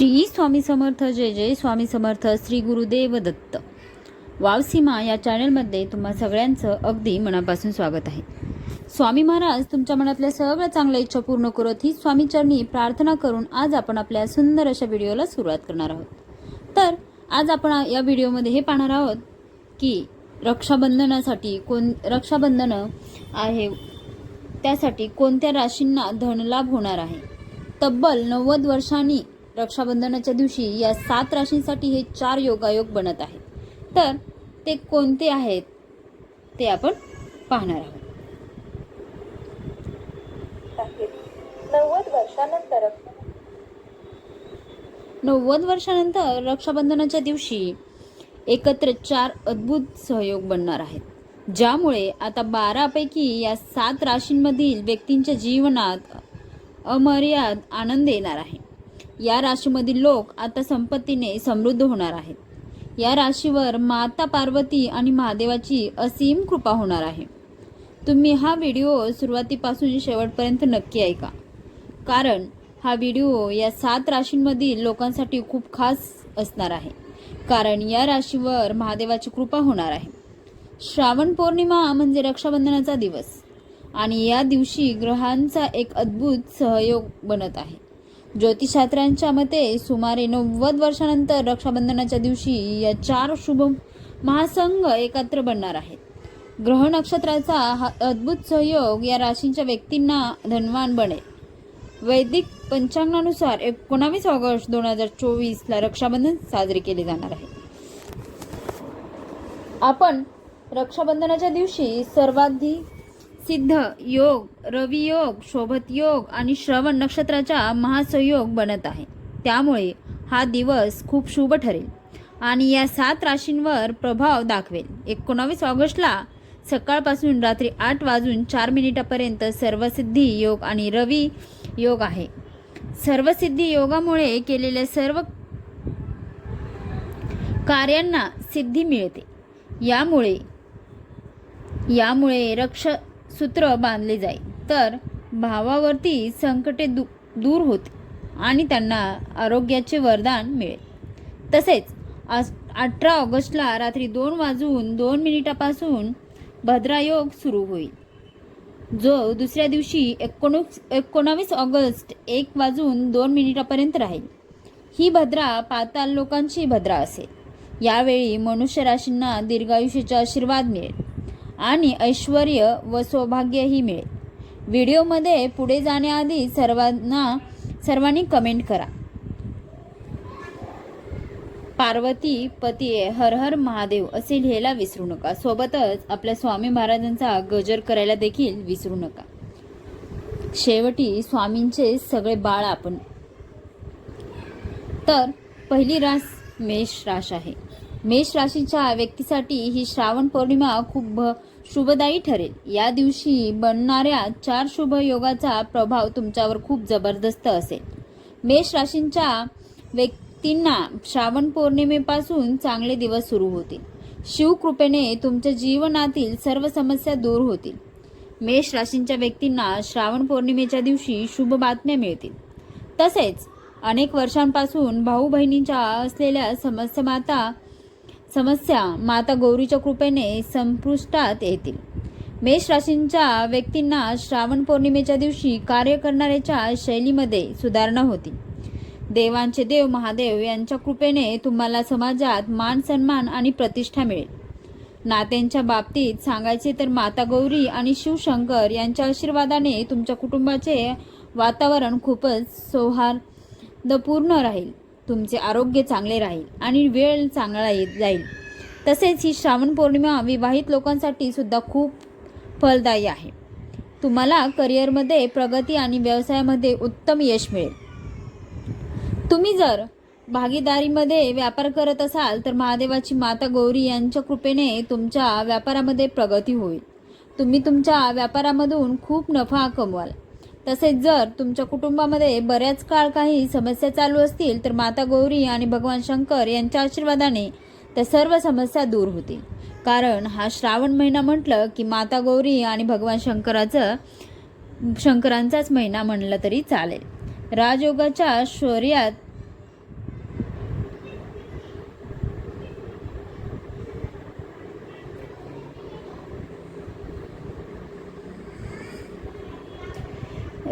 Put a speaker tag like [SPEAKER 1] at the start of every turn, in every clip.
[SPEAKER 1] श्री स्वामी समर्थ जय जय स्वामी समर्थ श्री गुरुदेव दत्त. वावसीमा या चॅनलमध्ये तुम्हा सगळ्यांचं अगदी मनापासून स्वागत आहे. स्वामी महाराज तुमच्या मनातल्या सगळ्या चांगल्या इच्छा पूर्ण करत ही स्वामीचरणी प्रार्थना करून आज आपण आपल्या सुंदर अशा व्हिडिओला सुरुवात करणार आहोत. तर आज आपण या व्हिडिओमध्ये हे पाहणार आहोत की रक्षाबंधनासाठी कोण रक्षाबंधनं आहे त्यासाठी कोणत्या राशींना धनलाभ होणार आहे? तब्बल नव्वद वर्षांनी रक्षाबंधनाच्या दिवशी या सात राशींसाठी हे चार योगायोग बनत आहे तर ते कोणते आहेत ते आपण पाहणार आहोत.
[SPEAKER 2] नव्वद वर्षानंतर
[SPEAKER 1] नव्वद वर्षानंतर रक्षाबंधनाच्या दिवशी एकत्र चार अद्भुत सहयोग बनणार आहेत. ज्यामुळे आता बारापैकी या सात राशींमधील व्यक्तींच्या जीवनात अमर्याद आनंद येणार आहे. या राशीमधील लोक आता संपत्तीने समृद्ध होणार आहेत. या राशीवर माता पार्वती आणि महादेवाची असीम कृपा होणार आहे. तुम्ही हा व्हिडिओ सुरुवातीपासून शेवटपर्यंत नक्की ऐका. कारण हा व्हिडिओ या सात राशींमधील लोकांसाठी खूप खास असणार आहे. कारण या राशीवर महादेवाची कृपा होणार आहे. श्रावण पौर्णिमा म्हणजे रक्षाबंधनाचा दिवस. आणि या दिवशी ग्रहांचा एक अद्भुत सहयोग बनत आहे. ज्योतिषशास्त्रांच्या मते सुमारे नव्वद वर्षानंतर रक्षाबंधनाच्या दिवशी या चार शुभ महासंघ एकत्र बनणार आहेत. ग्रह नक्षत्राचा हा अद्भुत सहयोग या राशींच्या व्यक्तींना धनवान बनेल. वैदिक पंचांगानुसार एकोणावीस ऑगस्ट दोन हजार चोवीसला रक्षाबंधन साजरे केले जाणार आहे. आपण रक्षाबंधनाच्या दिवशी सर्वाधिक सिद्ध योग रवियोग शोभत योग आणि श्रवण नक्षत्राचा महासंयोग बनत आहे. त्यामुळे हा दिवस खूप शुभ ठरेल. आणि या सात राशींवर प्रभाव दाखवेल. एकोणावीस ऑगस्टला सकाळपासून रात्री आठ वाजून चार मिनिटापर्यंत सर्वसिद्धी योग आणि रवी योग आहे. सर्वसिद्धी योगामुळे केलेल्या सर्व कार्यांना सिद्धी मिळते. यामुळे यामुळे रक्ष सूत्र बांधले जाईल. तर भावावरती संकटे दू दूर होते आणि त्यांना आरोग्याचे वरदान मिळेल. तसेच अठरा ऑगस्टला रात्री दोन वाजून दोन मिनिटापासून भद्रायोग सुरू होईल. जो दुसऱ्या दिवशी एकोणीस एकोणावीस ऑगस्ट एक वाजून दोन मिनिटापर्यंत राहील. ही भद्रा पाताल लोकांची भद्रा असेल. यावेळी मनुष्य राशींना दीर्घायुष्याचा आशीर्वाद मिळेल. आणि ऐश्वर व सौभाग्यही मिळेल. व्हिडिओमध्ये पुढे जाण्याआधी सर्वांना सर्वांनी कमेंट करा. पार्वती पती हर हर महादेव असे लिहायला विसरू नका. सोबतच आपल्या स्वामी महाराजांचा गजर करायला देखील विसरू नका. शेवटी स्वामींचे सगळे बाळ आपण. तर पहिली रास मेष राश आहे. मेष राशीच्या व्यक्तीसाठी ही श्रावण पौर्णिमा खूप भ- शुभदायी ठरेल. या दिवशी बनणाऱ्या चार शुभ योगाचा प्रभाव तुमच्यावर खूप जबरदस्त असेल. मेष राशींच्या व्यक्तींना श्रावण पौर्णिमेपासून चांगले दिवस सुरू होतील. शिवकृपेने तुमच्या जीवनातील सर्व समस्या दूर होतील. मेष राशींच्या व्यक्तींना श्रावण पौर्णिमेच्या दिवशी शुभ बातम्या मिळतील. तसेच अनेक वर्षांपासून भाऊ बहिणींच्या असलेल्या समस्या माता समस्या माता गौरीच्या कृपेने संपुष्टात येतील. मेष राशींच्या व्यक्तींना श्रावण पौर्णिमेच्या दिवशी कार्य करणाऱ्याच्या शैलीमध्ये सुधारणा होती. देवांचे देव महादेव यांच्या कृपेने तुम्हाला समाजात मान सन्मान आणि प्रतिष्ठा मिळेल. नात्यांच्या बाबतीत सांगायचे तर माता गौरी आणि शिवशंकर यांच्या आशीर्वादाने तुमच्या कुटुंबाचे वातावरण खूपच सौहार्दपूर्ण राहील. तुमचे आरोग्य चांगले राहील आणि वेळ चांगला येत जाईल. तसेच ही श्रावण पौर्णिमा विवाहित लोकांसाठी सुद्धा खूप फलदायी आहे. तुम्हाला करिअरमध्ये प्रगती आणि व्यवसायामध्ये उत्तम यश मिळेल. तुम्ही जर भागीदारीमध्ये व्यापार करत असाल तर महादेवाची माता गौरी यांच्या कृपेने तुमच्या व्यापारामध्ये प्रगती होईल. तुम्ही तुमच्या व्यापारामधून खूप नफा कमवाल. तसेच जर तुमच्या कुटुंबामध्ये बऱ्याच काळ काही समस्या चालू असतील तर माता गौरी आणि भगवान शंकर यांच्या आशीर्वादाने त्या सर्व समस्या दूर होतील. कारण हा श्रावण महिना म्हटलं की माता गौरी आणि भगवान शंकराचं शंकरांचाच महिना म्हणलं तरी चालेल. राजयोगाच्या शौर्यात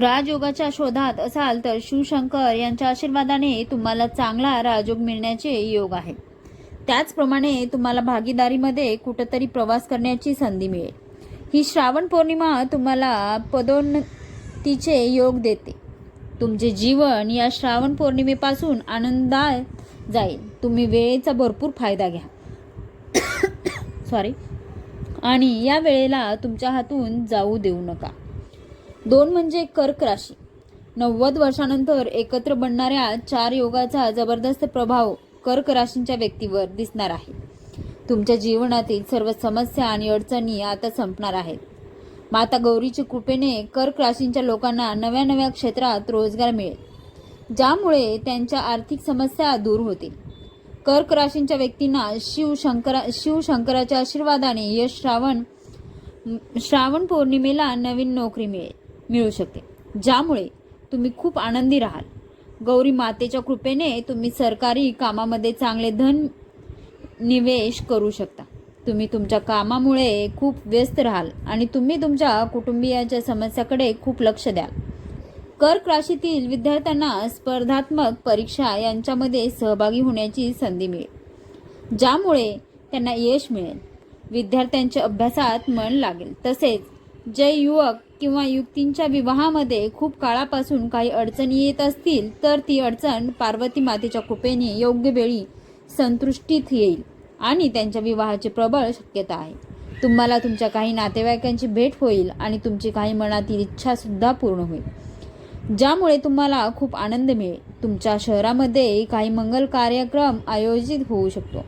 [SPEAKER 1] राजयोगाच्या शोधात असाल तर शिवशंकर यांच्या आशीर्वादाने तुम्हाला चांगला राजयोग मिळण्याचे योग आहे. त्याचप्रमाणे तुम्हाला भागीदारीमध्ये कुठंतरी प्रवास करण्याची संधी मिळेल. ही श्रावण पौर्णिमा तुम्हाला पदोन्नतीचे योग देते. तुमचे जीवन या श्रावण पौर्णिमेपासून आनंदाय जाईल. तुम्ही वेळेचा भरपूर फायदा घ्या. सॉरी आणि या वेळेला तुमच्या हातून जाऊ देऊ नका. दोन म्हणजे कर्क राशी. नव्वद वर्षानंतर एकत्र बनणाऱ्या चार योगाचा जबरदस्त प्रभाव कर्क राशींच्या व्यक्तीवर दिसणार आहे. तुमच्या जीवनातील सर्व समस्या आणि अडचणी आता संपणार आहेत. माता गौरीच्या कृपेने कर्क राशींच्या लोकांना नव्या नव्या क्षेत्रात रोजगार मिळेल. ज्यामुळे त्यांच्या आर्थिक समस्या दूर होतील. कर्क राशींच्या व्यक्तींना शिव शंकरा शिवशंकराच्या आशीर्वादाने यश श्रावण श्रावण पौर्णिमेला नवीन नोकरी मिळेल. मिळू शकते. ज्यामुळे तुम्ही खूप आनंदी राहाल. गौरी मातेच्या कृपेने तुम्ही सरकारी कामामध्ये चांगले धन निवेश करू शकता. तुम्ही तुमच्या कामामुळे खूप व्यस्त राहाल आणि तुम्ही तुमच्या कुटुंबियांच्या समस्याकडे खूप लक्ष द्याल. कर्क राशीतील विद्यार्थ्यांना स्पर्धात्मक परीक्षा यांच्यामध्ये सहभागी होण्याची संधी मिळेल. ज्यामुळे त्यांना यश मिळेल. विद्यार्थ्यांच्या अभ्यासात मन लागेल. तसेच जे युवक किंवा युक्तींच्या विवाहामध्ये खूप काळापासून काही अडचणी येत असतील तर ती अडचण पार्वती मातेच्या कृपेने योग्य वेळी संतुष्टीत येईल आणि त्यांच्या विवाहाची प्रबळ शक्यता आहे. तुम्हाला तुमच्या काही नातेवाईकांची भेट होईल आणि तुमची काही मनातील इच्छासुद्धा पूर्ण होईल. ज्यामुळे तुम्हाला खूप आनंद मिळेल. तुमच्या शहरामध्ये काही मंगल कार्यक्रम आयोजित होऊ शकतो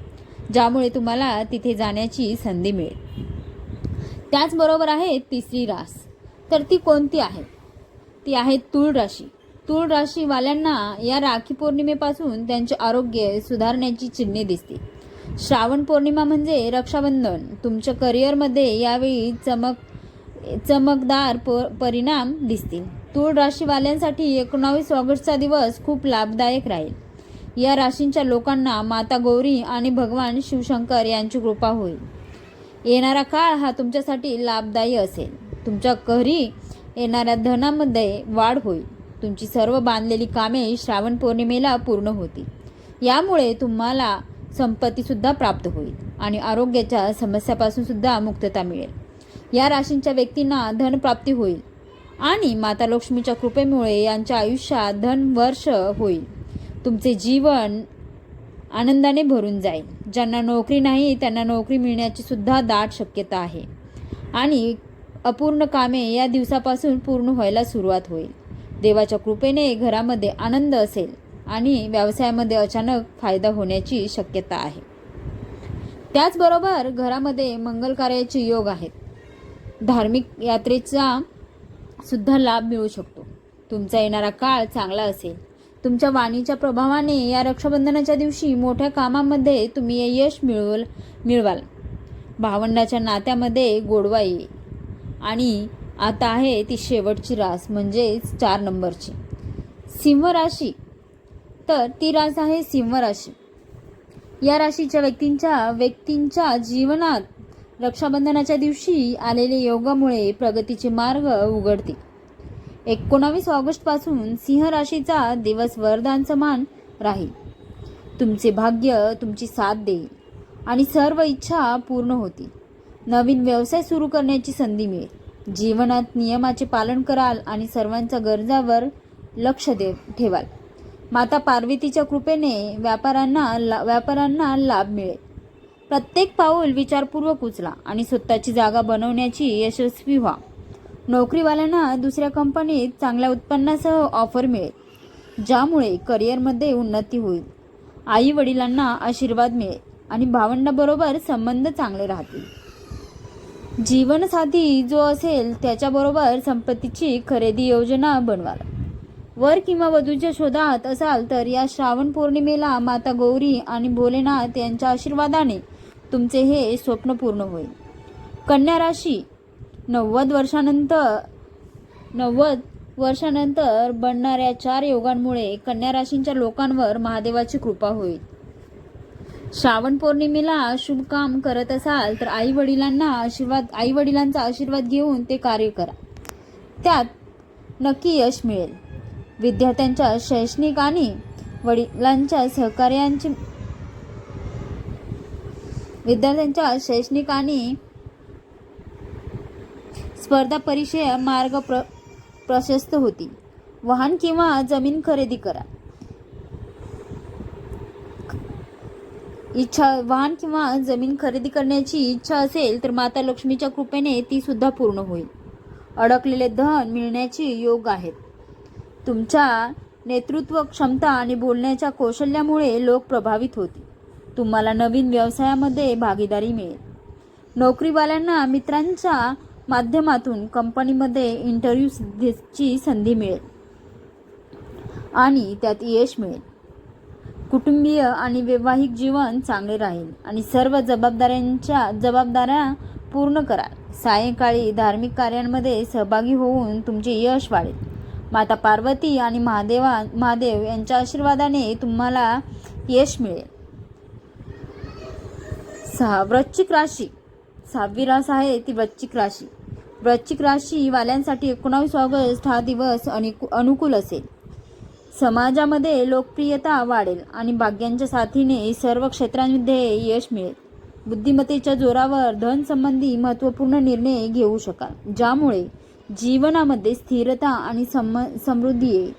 [SPEAKER 1] ज्यामुळे तुम्हाला तिथे जाण्याची संधी मिळेल. त्याचबरोबर आहे तिसरी रास. तर ती कोणती आहे? ती आहे तूळ राशी. तूळ राशीवाल्यांना या राखी पौर्णिमेपासून त्यांचे आरोग्य सुधारण्याची चिन्हे दिसतील. श्रावण पौर्णिमा म्हणजे रक्षाबंधन. तुमच्या करिअरमध्ये यावेळी चमक चमकदार प परिणाम दिसतील. तूळ राशीवाल्यांसाठी एकोणावीस ऑगस्टचा दिवस खूप लाभदायक राहील. या राशींच्या लोकांना माता गौरी आणि भगवान शिवशंकर यांची कृपा होईल. येणारा काळ हा तुमच्यासाठी लाभदायी असेल. तुमच्या घरी येणाऱ्या धनामध्ये वाढ होईल. तुमची सर्व बांधलेली कामे श्रावण पौर्णिमेला पूर्ण होतील. यामुळे तुम्हाला संपत्तीसुद्धा प्राप्त होईल आणि आरोग्याच्या समस्यापासून सुद्धा मुक्तता मिळेल. या राशींच्या व्यक्तींना धनप्राप्ती होईल आणि माता लक्ष्मीच्या कृपेमुळे यांच्या आयुष्यात धनवर्ष होईल. तुमचे जीवन आनंदाने भरून जाईल. ज्यांना नोकरी नाही त्यांना नोकरी मिळण्याची सुद्धा दाट शक्यता आहे. आणि अपूर्ण कामे या दिवसापासून पूर्ण व्हायला सुरुवात होईल. देवाच्या कृपेने घरामध्ये आनंद असेल आणि व्यवसायामध्ये अचानक फायदा होण्याची शक्यता आहे. त्याचबरोबर घरामध्ये मंगल कार्याचे योग आहेत. धार्मिक यात्रेचा सुद्धा लाभ मिळू शकतो. तुमचा येणारा काळ चांगला असेल. तुमच्या वाणीच्या प्रभावाने या रक्षाबंधनाच्या दिवशी मोठ्या कामामध्ये तुम्ही यश मिळवल मिळवाल. भावंडाच्या नात्यामध्ये गोडवा येईल. आणि आता आहे ती शेवटची रास म्हणजेच चार नंबरची. सिंह राशी तर ती रास आहे सिंह राशी या राशीच्या व्यक्तींच्या व्यक्तींच्या जीवनात रक्षाबंधनाच्या दिवशी आलेले योगामुळे प्रगतीचे मार्ग उघडतील. एकोणावीस ऑगस्टपासून सिंह राशीचा दिवस वरदान समान राहील. तुमचे भाग्य तुमची साथ देईल आणि सर्व इच्छा पूर्ण होतील. नवीन व्यवसाय सुरू करण्याची संधी मिळेल. जीवनात नियमाचे पालन कराल आणि सर्वांच्या गरजावर लक्ष दे ठेवाल. माता पार्वतीच्या कृपेने व्यापाऱ्यांना ला व्यापाऱ्यांना लाभ मिळेल. प्रत्येक पाऊल विचारपूर्वक उचला आणि स्वतःची जागा बनवण्याची यशस्वी व्हा. नोकरीवाल्यांना दुसऱ्या कंपनीत चांगल्या उत्पन्नासह ऑफर मिळेल ज्यामुळे करिअरमध्ये उन्नती होईल. आई वडिलांना आशीर्वाद मिळेल आणि भावंडाबरोबर संबंध चांगले राहतील. जीवनसाथी जो असेल त्याच्याबरोबर संपत्तीची खरेदी योजना बनवाल. वर किंवा वधूच्या शोधात असाल तर या श्रावण पौर्णिमेला माता गौरी आणि भोलेनाथ यांच्या आशीर्वादाने तुमचे हे स्वप्न पूर्ण होईल. कन्या राशी नव्वद वर्षानंतर नव्वद वर्षानंतर बनणाऱ्या चार योगांमुळे कन्या राशींच्या लोकांवर महादेवाची कृपा होईल. श्रावण पौर्णिमेला शुभ काम करत असाल तर आई वडिलांना आशीर्वाद आई वडिलांचा आशीर्वाद घेऊन ते कार्य करा. त्यात नक्की यश मिळेल. विद्यार्थ्यांच्या शैक्षणिक आणि वडिलांच्या सहकार्यांची विद्यार्थ्यांच्या शैक्षणिक आणि स्पर्धा परीक्षे मार्ग प्र प्रशस्त होतील. वाहन किंवा जमीन खरेदी करा. इच्छा वाहन किंवा जमीन खरेदी करण्याची इच्छा असेल तर माता लक्ष्मीच्या कृपेने ती सुद्धा पूर्ण होईल. अडकलेले धन मिळण्याचे योग आहेत. तुमच्या नेतृत्व क्षमता आणि बोलण्याच्या कौशल्यामुळे लोक प्रभावित होतील. तुम्हाला नवीन व्यवसायामध्ये भागीदारी मिळेल. नोकरीवाल्यांना मित्रांच्या माध्यमातून कंपनीमध्ये इंटरव्ह्यूची संधी मिळेल. आणि त्यात यश मिळेल. कुटुंबीय आणि वैवाहिक जीवन चांगले राहील. आणि सर्व जबाबदाऱ्यांच्या जबाबदाऱ्या पूर्ण करा. सायंकाळी धार्मिक कार्यांमध्ये सहभागी होऊन तुमचे यश वाढेल. माता पार्वती आणि महादेवा महादेव यांच्या आशीर्वादाने तुम्हाला यश मिळेल. सहा वृश्चिक राशी. सहावी रास आहे ती वृश्चिक राशी. वृश्चिक राशी वाल्यांसाठी एकोणावीस ऑगस्ट हा दिवस अनिकु अनुकूल असेल. समाजामध्ये लोकप्रियता वाढेल आणि भाग्यांच्या साथीने सर्व क्षेत्रांमध्ये यश मिळेल. बुद्धिमत्तेच्या जोरावर धन संबंधी महत्त्वपूर्ण निर्णय घेऊ शकाल ज्यामुळे जीवनामध्ये स्थिरता आणि सम समृद्धी येईल.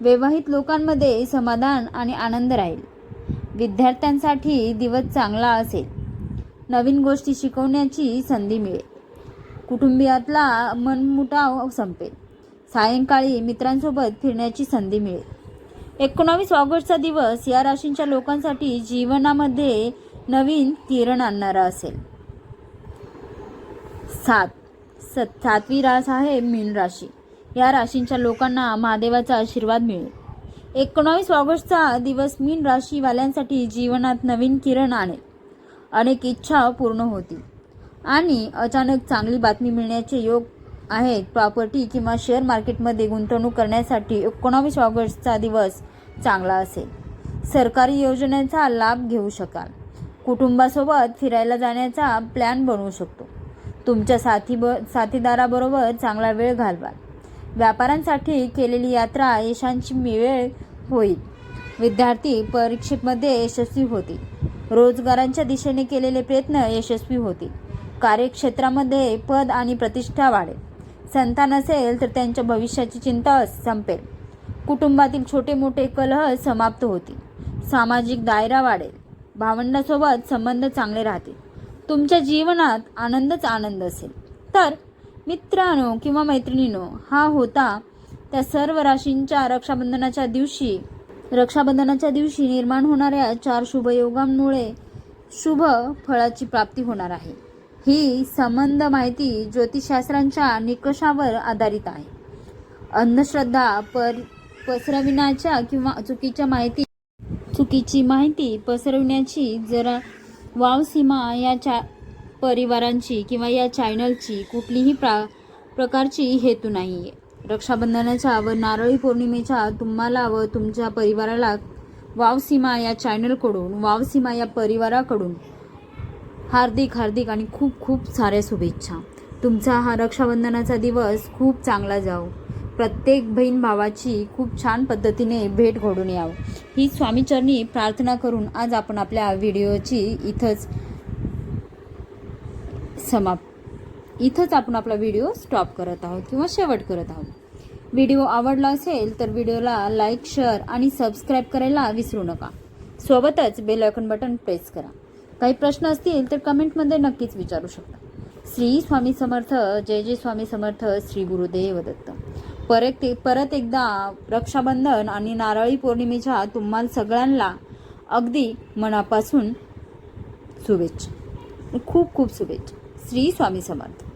[SPEAKER 1] वैवाहिक लोकांमध्ये समाधान आणि आनंद राहील. विद्यार्थ्यांसाठी दिवस चांगला असेल. नवीन गोष्टी शिकवण्याची संधी मिळेल. कुटुंबियातला मनमुटाव संपेल. सायंकाळी मित्रांसोबत फिरण्याची संधी मिळेल. एकोणावीस ऑगस्टचा दिवस या राशींच्या लोकांसाठी जीवनामध्ये नवीन किरण आणणारा असेल. सात सत सातवी रास आहे मीन राशी. या राशींच्या लोकांना महादेवाचा आशीर्वाद मिळेल. एकोणावीस ऑगस्टचा दिवस मीन राशीवाल्यांसाठी जीवनात नवीन किरण आणेल. अनेक इच्छा पूर्ण होतील. आणि अचानक चांगली बातमी मिळण्याचे योग आहेत. प्रॉपर्टी किंवा शेअर मार्केटमध्ये गुंतवणूक करण्यासाठी एकोणावीस ऑगस्टचा दिवस चांगला असेल. सरकारी योजनेचा लाभ घेऊ शकाल. कुटुंबासोबत फिरायला जाण्याचा प्लॅन बनवू शकतो. तुमच्या साथी ब साथीदाराबरोबर चांगला वेळ घालवाल. व्यापाऱ्यांसाठी केलेली यात्रा यशांची वेळ होईल. विद्यार्थी परीक्षेमध्ये यशस्वी होतील. रोजगारांच्या दिशेने केलेले प्रयत्न यशस्वी होतील. कार्यक्षेत्रामध्ये पद आणि प्रतिष्ठा वाढेल. संतान असेल तर त्यांच्या भविष्याची चिंता संपेल. कुटुंबातील छोटे मोठे कलह समाप्त होतील. सामाजिक दायरा वाढेल. भावंडासोबत संबंध चांगले राहतील. तुमच्या जीवनात आनंदच आनंद असेल. तर मित्रांनो किंवा मैत्रिणींनो हा होता त्या सर्व राशींच्या रक्षाबंधनाच्या दिवशी. रक्षाबंधनाच्या दिवशी निर्माण होणाऱ्या चार शुभयोगांमुळे शुभ फळाची प्राप्ती होणार आहे. ही संबंध माहिती ज्योतिषशास्त्रांच्या निकषावर आधारित आहे. अंधश्रद्धा पर पसरविण्याच्या किंवा चुकीच्या माहिती चुकीची माहिती पसरविण्याची जरा वाव सीमा या चा परिवारांची किंवा या चॅनलची कुठलीही प्रा प्रकारची हेतू नाही आहे रक्षाबंधनाच्या व नारळी पौर्णिमेच्या तुम्हाला व तुमच्या परिवाराला वाव सीमा या चॅनलकडून वाव सीमा या परिवाराकडून हार्दिक हार्दिक आणि खूप खूप साऱ्या शुभेच्छा. तुमचा हा रक्षाबंधनाचा दिवस खूप चांगला जाओ प्रत्येक बहीण भावाची खूप छान पद्धतीने भेट घडून यावं. ही स्वामीचरणी प्रार्थना करून आज आपण आपल्या व्हिडिओची इथंच समाप इथंच आपण आपला व्हिडिओ स्टॉप करत आहोत किंवा शेवट करत आहोत. व्हिडिओ आवडला असेल तर व्हिडिओला लाईक शेअर आणि सबस्क्राईब करायला विसरू नका. सोबतच बेल आयकॉन बटन प्रेस करा. काही प्रश्न असतील तर कमेंटमध्ये नक्कीच विचारू शकता. श्री स्वामी समर्थ जय जय स्वामी समर्थ श्री गुरुदेव दत्त. परत परत एकदा रक्षाबंधन आणि नारळी पौर्णिमेच्या तुम्हाला सगळ्यांना अगदी मनापासून शुभेच्छा. खूप खूप शुभेच्छा. श्री स्वामी समर्थ.